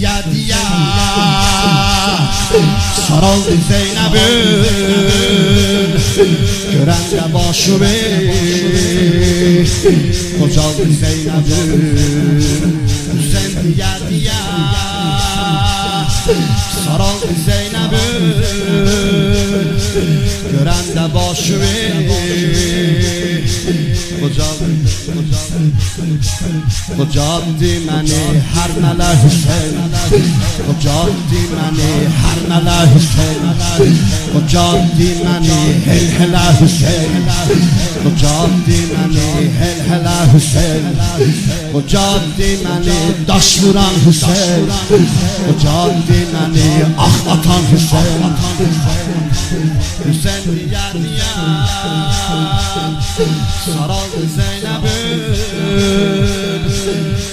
diye diye Sarıldı Zeynep'in Gören de başımı Kocaldı Zeynep'in Sen diye diye Sarıldı Zeynep'in Gören de başımı Kocaldı Kocaldı məni hər nələ Hüseyin Kocaldı məni hər nələ Hüseyin Kocaldı məni hel helə Hüseyin Kocaldı məni hel helə Hüseyin. Kocaldı məni daş vuran Hüseyin. Kocaldı məni ah atan Hüseyin diyar diyar Sarıldı Zeynep'in.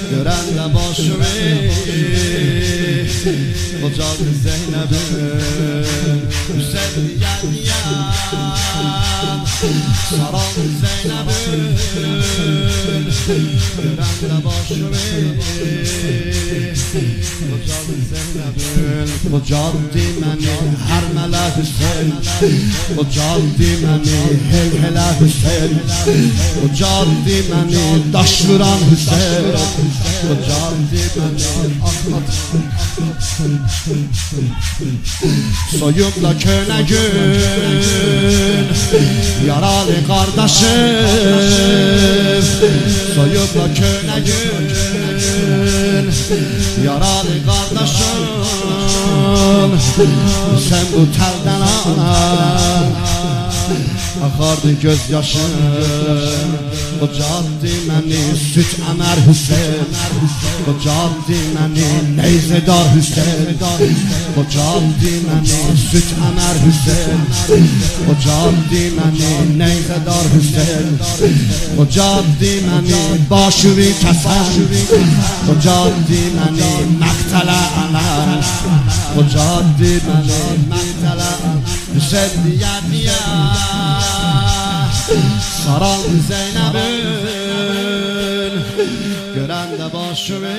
Gören de başımı Kocaldı Zeynep'in Hüseyin diyar diyar Sarıldı Zeynep'in Gören de başımı Kocaldı Zeynep'in Kocaldı məni hər mələ Hüseyin. Kocaldı məni hel helə Hüseyin. Kocaldı məni daş vuran Hüseyin Soyumla köne gün Yaralı kardeşim. Soyumla köne gün Yaralı kardeşim. Sen bu telden anan Akardı gözyaşın Kocaldı məni süt əmər Hüseyin Kocaldı məni neyzedar Hüseyin Kocaldı məni süt əmər Hüseyin Kocaldı məni neyzedar Hüseyin Kocaldı məni başını kəsən Kocaldı məni məqtələ ənən Kocaldı məni məqtələ ənən Hüseyin diyə diyə Saraldı Zeynep'in. Gören de başımı